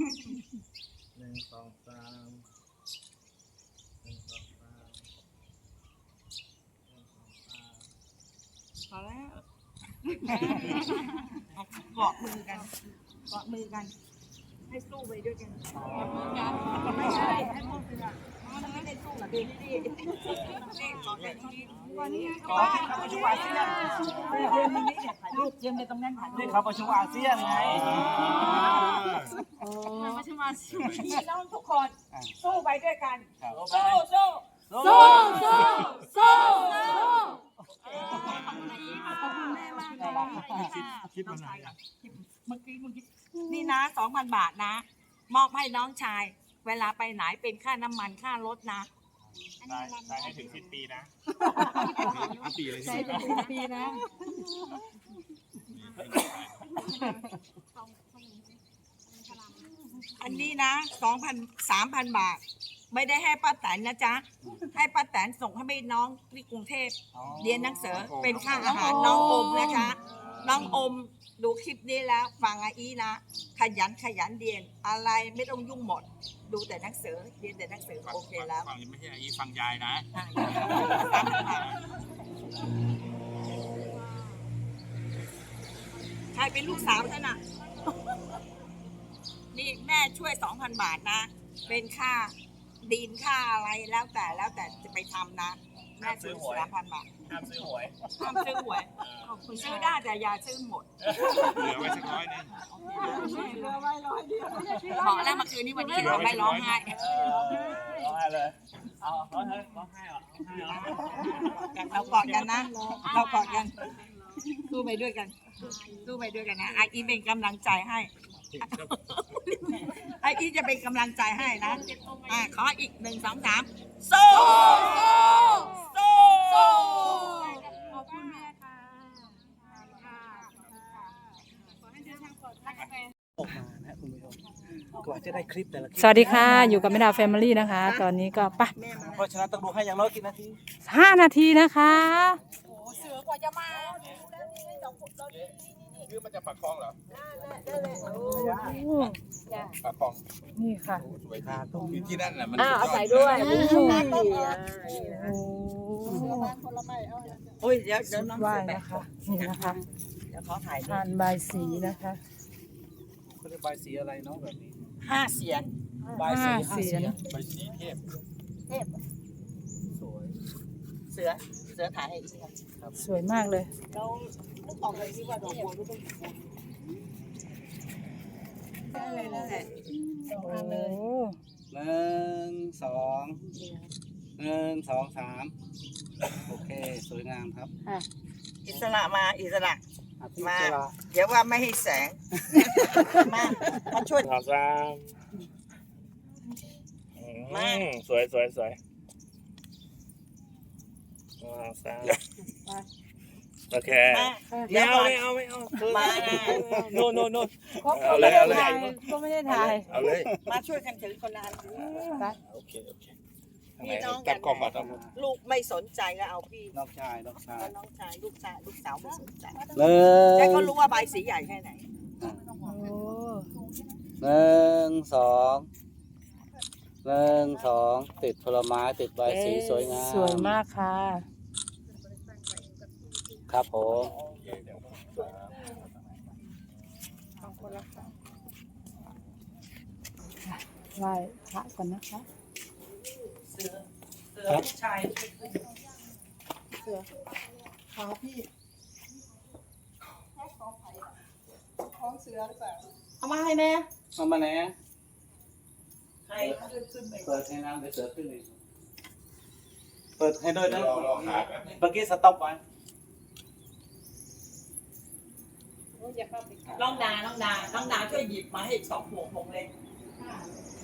หนึ่งสองสามหนึ่งสองสามหนึ่งสองสามพอแล้วเกาะมือกันเกาะมือกัน ให้สู้ไปด้วยกันไม่ใช่ให้มอกันไม่ได้สู้พูดเกาะกันอย่างนี้วันนี้ก็ว่าเระชุมอ ยนเยืนตรงนี้เนี่ยถ่ายรูปยืนไปตรงนั้นถ่ายรูนี่เขาประชุมอาเซียนไงประชุมอาเซียนพี่น้องทุกคนสู้ไปด้วยกัน สู้สู้สู้สู้สู้ขอบคุณแม่มากเลยคิดมานานแล้วเมื่อกี้เมื่อกี้นี่นะสองพันบาทนะ มอบให้น้องชาย เวลาไปไหนเป็นค่าน้ำมันค่ารถนะ ได้ได้ให้ถึงสิ้นปีนะปีเลยใช้เป็นปีนะอันนี้นะสองพันสามพันบาท ไม่ได้ให้ป้าแตนนะจ๊ะ ให้ป้าแตนส่งให้ไปน้องที่กรุงเทพ เรียนหนังสือเป็นค่าอาหารน้องอมนะคะ น้องอม ดูคลิปนี้แล้วฟังอาอีนะ ขยันขยันเรียนอะไรไม่ต้องยุ่งหมด ดูแต่หนังสือเรียนแต่หนังสือโอเคแล้วฟังไม่ใช่อีฟังยายนะใครเป็นลูกสาวฉันน่ะ นี่แม่ช่วยสองพันบาทนะ เป็นค่าดินค่าอะไรแล้วแต่แล้วแต่จะไปทำนะ แม่ช่วยสามพันบาท ห้ามซื้อหวยห้ามซื้อหวยซื้อได้แต่อย่าซื้อหมดเหลือไว้สักร้อยหนึงขอแล้วเมื่อคืนนี้วันนี้เราไม่ร้องไห้ร้องไห้เลยเอาร้องไห้ร้องไห้เหรอร้องไห้เหรอเรากอดกันนะเรากอดกันสู้ไปด้วยกันสู้ไปด้วยกันนะไออีเป็นกำลังใจให้ ไออีจะเป็นกำลังใจให้นะอ่าขออีกหนึ่งสองสามสู้สู้สู้ขอบคุณแม่ค่ะขอให้เดินทางปลอดภัยค่ะออกมานะคุณผู้ชมกว่าจะได้คลิปแต่ละคลิปสวัสดีค่ะ อยู่กับแม่ดาแฟมิลี่นะคะ ตอนนี้ก็ปะเพราะฉะนั้นต้องดูให้อย่างน้อยกี่นาทีห้านาทีนะคะเสือกว่าจะมา คือมันจะปักคลองเหรอโอ้ปักคลองนี่ค่ะสวยค่ะตรงที่นั่นแหละมันอ้าวเอาใส่ด้วยโอ้โอ้ยเดี๋ยวเดี๋ยวน้องไหว้เสือไปนะคะ นี่นะคะเดี๋ยวขอถ่ายด้วทายนบายสีนะคะเขาเรียกใบายสีอะไรเนาะแบบนี้ห้าเสียนใบายสีห้าห้าเสีเสียยนนไปสีเทพเทพสวย เสือเสือถ่ายให้อีกครับสวยมากเลย เรา ลูกออกเลยที่ว่าดอกบัวไม่ต้องได้เลยนั่นแหละโอ้หนึ่งสองหนึ่งสองสามโอเค สวยงามครับอิสระมาอิสระอาทิตย์มาเวลาเดี๋ยวว่าไม่ให้แสง มามาช่วยสามสามมาสวยสวยสวยสาม โอเคมาไม่เอาไม่เอาไม่เอามาโน่นโน่นโน่น ก็เอาเลไม่ยได้เอาเลยถ่ายก็ไม่ได้ถ่ายเอาเลยมาช่วยกันถือคนละอันโอเคโอเคพี่น้องกัตันดกล้องก่อนตัดกล้องลูกไม่สนใจก็เอาพี่น้องชายน้องชายแล้วน้องชายลูกชายลูกสาวไม่สนใจหนึ่แต่งก็รู้ว่าใบสีใหญ่แค่ไหนโอ้หนึ่งสองหนึ่งสองติดผลไม้ติดใบายสีสวยงามสวยมากค่ะ ครับผมไหว้พระก่อนนะคะเสือเสือลูกชายเสือขาพี่ของเสือหรือเปล่าเอามาให้แน่เอามาไหนให้ขึ้นขึ้นไปเปิดให้น้ำเดี๋ยวเสือขึ้นเองเปิดให้ด้วยนะรอรอขาแป๊บเมื่ อกี้สต็อปไว้น้องดา น้องดา น้องดาช่วยหยิบมาให้อีกสองพวงพวงเล็ก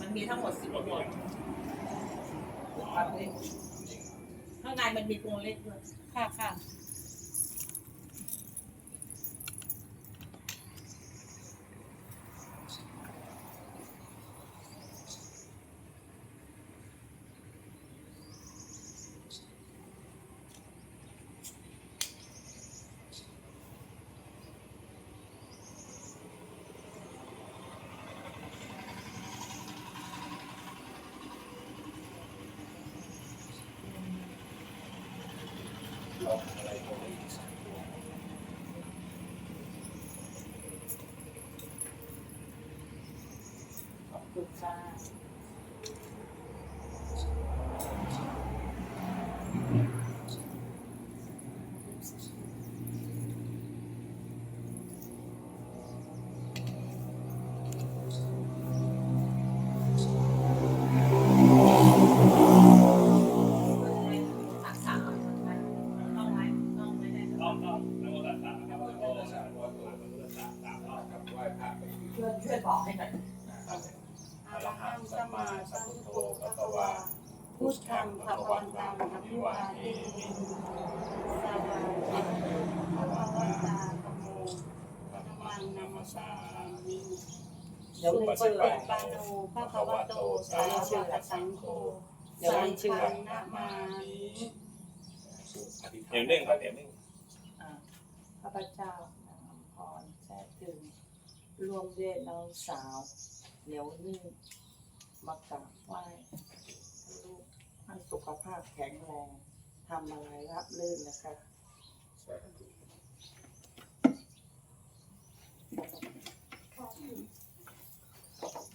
มันมีทั้งหมดสิบพวงข้างในมันมีพวงเล็กด้วยค่ะค่ะ ขอ นัมมสามิยวสุลืปมฏิเปิดปันโนภะคะวะโตสาวกสังโฆสังฆังนามามิเดี๋ยวนึ่งก่อนเดี๋ยวนึ่งข้าพเจ้านาพรแท้ถึงร่วมด้วยน้องสาวเหนียวนึ่งมากราบไหว้ลูกให้สุขภาพแข็งแรงทำอะไรรับลื่นนะคะ ด้วยแรงศรัทธา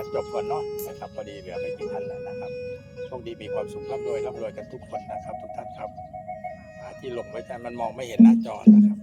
าจบก่อนเนาะนะครับพอดีเหลือไม่กี่ท่านแล้วนะครับโชคดีมีความสุขร่ำรวยร่ำรวยกันทุกคนนะครับ ทุกท่านครับที่หลงไว้ท่มันมองไม่เห็นหน้าจอนะครับ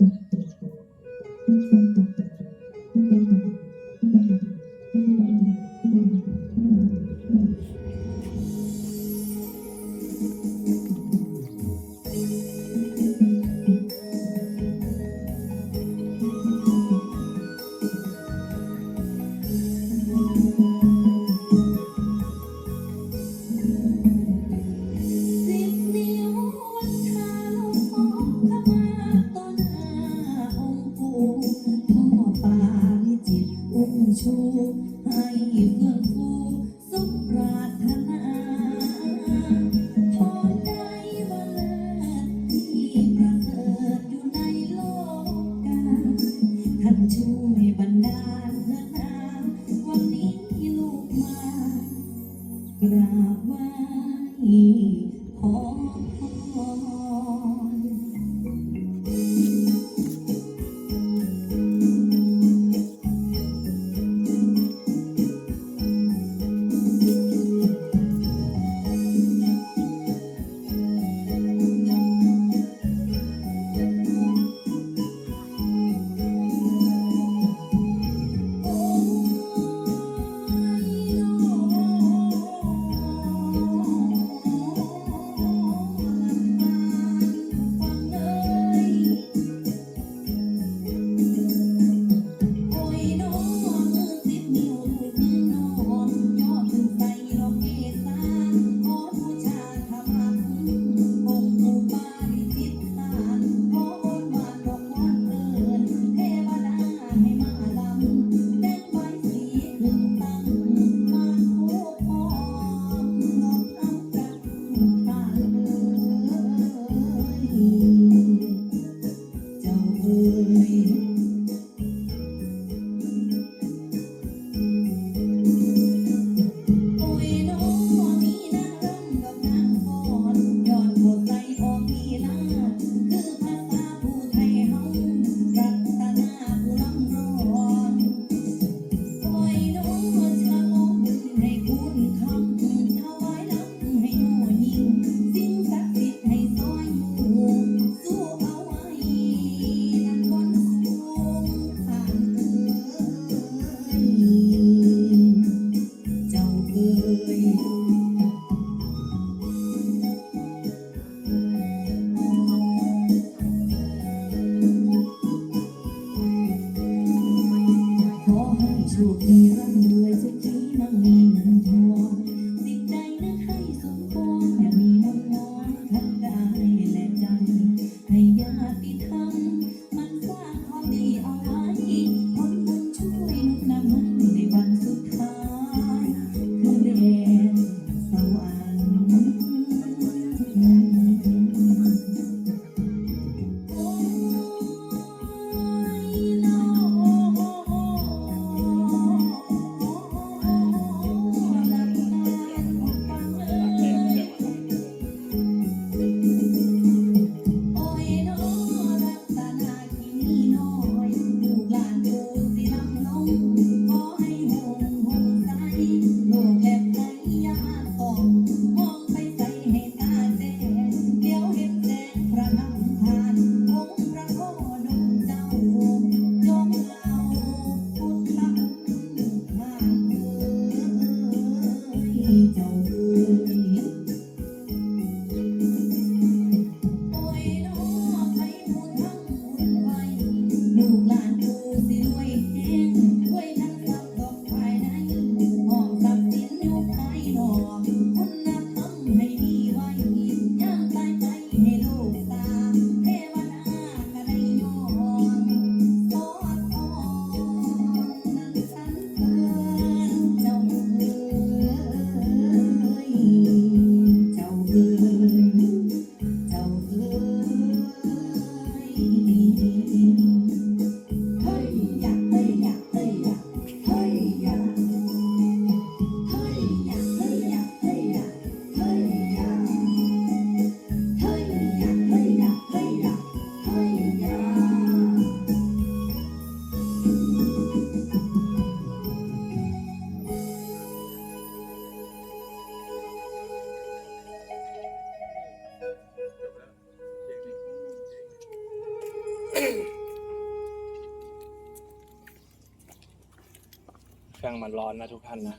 มันร้อนนะทุกท่านนะ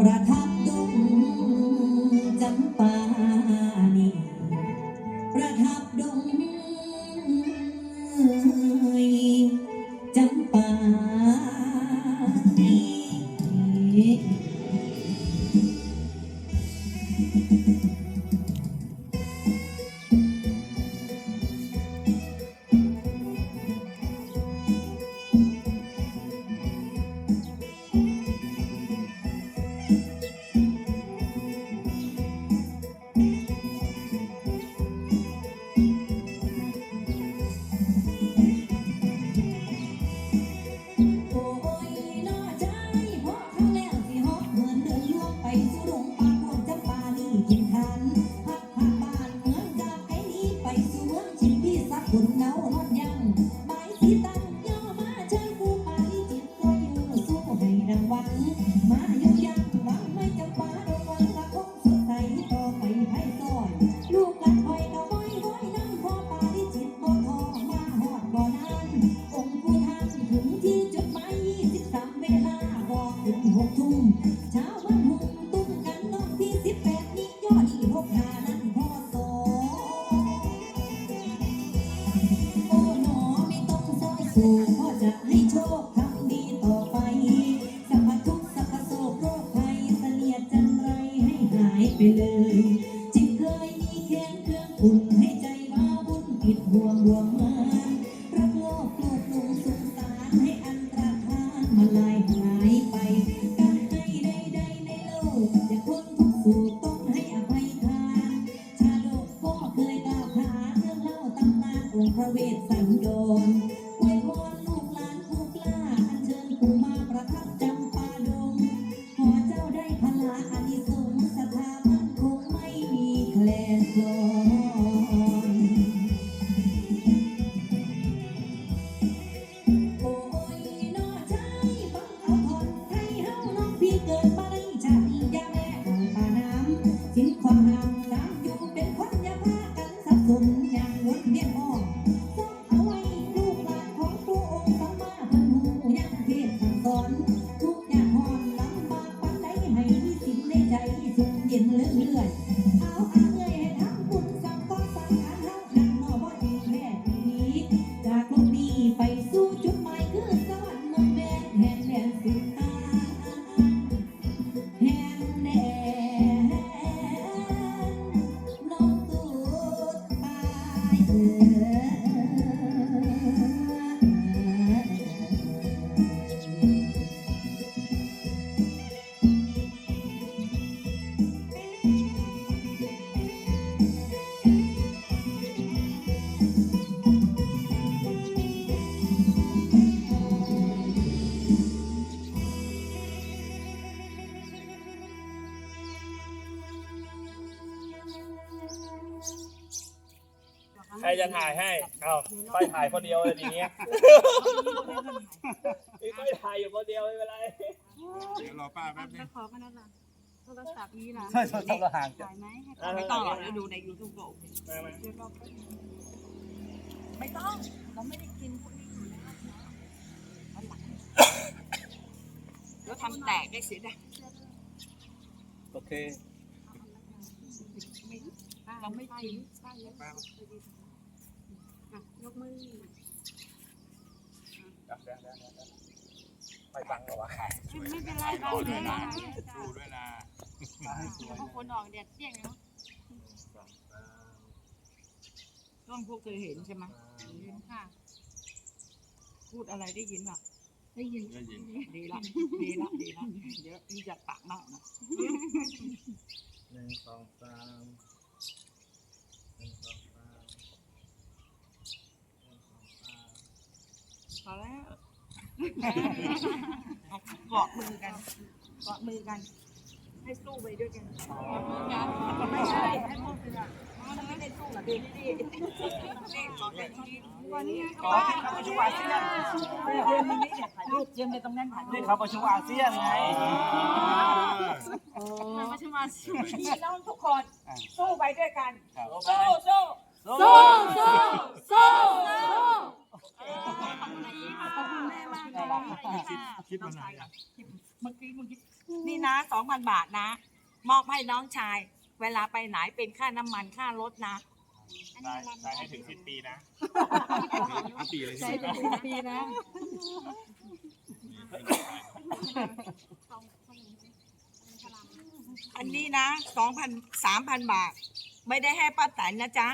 ประทับดงจำปา bile. be there. ถ่ายให้เอาไปถ่ายคนเดียวเลยทีเนี้ยไปถ่ายอยู่คนเดียวไม่เป็นไรเดี๋ยวรอป้าแป๊บนึงขอกันนะโทรศัพท์นี้นะใช่โทรศัพท์เราห่างจ้ะไม่ต้องหรอกดูในยูทูบโกไม่ต้องเราไม่ได้กินพวกนี้อยู่แล้วนะเรวทำแตกได้เสียดายโอเค เราไม่ทิ้ง ยกมือไปบังหรอวะไม่เป็นไรบัด้วยนะดูด้วยนะเขาคนออกเด็ดเตี้ยงเนาะต้องพวกเคยเห็นใช่ไหมเห็นค่ะ พูดอะไรได้ยินป่ะได้ยินได้ยินดีละดีละดีละเยอะนี่จะปากมากนะหนึ่งสองสาม อแล้วเกาะมือกันเกาะมือกัน ให้สู้ไปด้วยกันไม่ใช่ให้พวกเรือไม่ได้สู้กับเด็กดิด็กก่อนนี้ก็ว่าเประชุมอาเซียนเรื่องนี้เนี่ยายเจียมในตรงนั้นถ่ายนี่เขาประชุมอาเซียนไงประชุมอาเซียนน้องทุกคนสู้ไปด้วยกัน สู้สู้สู้สู้ ขอบคุณแม่มากค่ะคิดมานานแล้วเมื่อกี้เมื่อกี้นี่นะสองพันบาทนะ มอบให้น้องชาย เวลาไปไหนเป็นค่าน้ำมันค่ารถนะ ได้ได้ให้ถึงสิ้นปีนะสิ้นปีเลยใจเป็นปีนะอันนี้นะสองพันสามพันบาท ไม่ได้ให้ป้าแตนนะจ๊ะ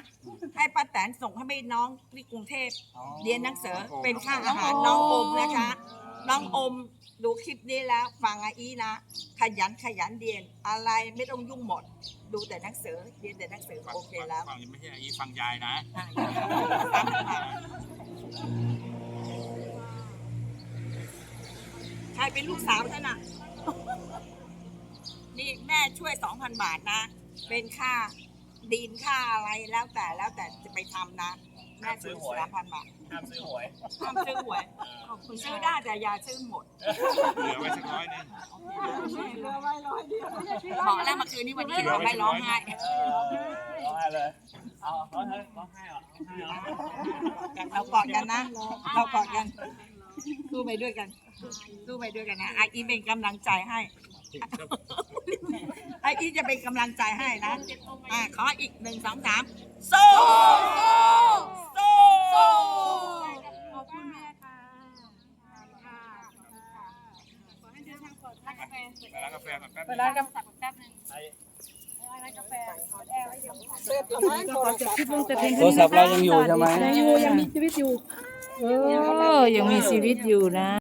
ให้ป้าแตนส่งให้ไปน้องที่กรุงเทพเรียนหนังสือเป็นค่าอาหารน้องอมนะคะ น้องอมดูคลิปนี้แล้วฟังอาอีนะ ขยันขยันเรียนอะไรไม่ต้องยุ่งหมด ดูแต่หนังสือเรียนแต่หนังสือโอเคแล้วฟังยังไม่ใช่อายีฟังยายนะใครเป็นลูกสาวท่านน่ะ นี่แม่ช่วยสองพันบาทนะ เป็นค่า ดินค่าอะไรแล้วแต่แล้วแต่จะไปทำนะแม่ซื้อสามพันบาทห้ามซื้อหวย ห้ามซื้อหวยซื้อได้แต่อย่าซื้อหมดเหลือไว้สักร้อยหนึงบอกแล้วเมื่อคืนนี้วันนี้เราไม่ร้องไห้ร้องไห้เลยเอาร้องไห้ร้องไห้เหรอร้องไห้เหรอเรากอดกันนะ เรากอดกันสู้ไปด้วยกันสู้ไปด้วยกันนะไออีเป็นกำลังใจให้ ไออีจะเป็นกำลังใจให้นะอะขออีกหนึ่งสองสามสู้สู้สู้ขอบคุณแม่ค่ะค่ะขอให้เดินทางปลอดภัยกาแฟเสร็จไปร้านกาแฟก่อนแป๊บเวนึงลากาแฟแป๊บนึงร้านกาแฟขอแอร์ไว้เดี๋ยวคลิปลงแต่เพียงโทรศัพท์เรายังอยู่ใช่ไหมยังอยู่ยังมีชีวิตอยู่ เออ ยังมีชีวิตอยู่นะ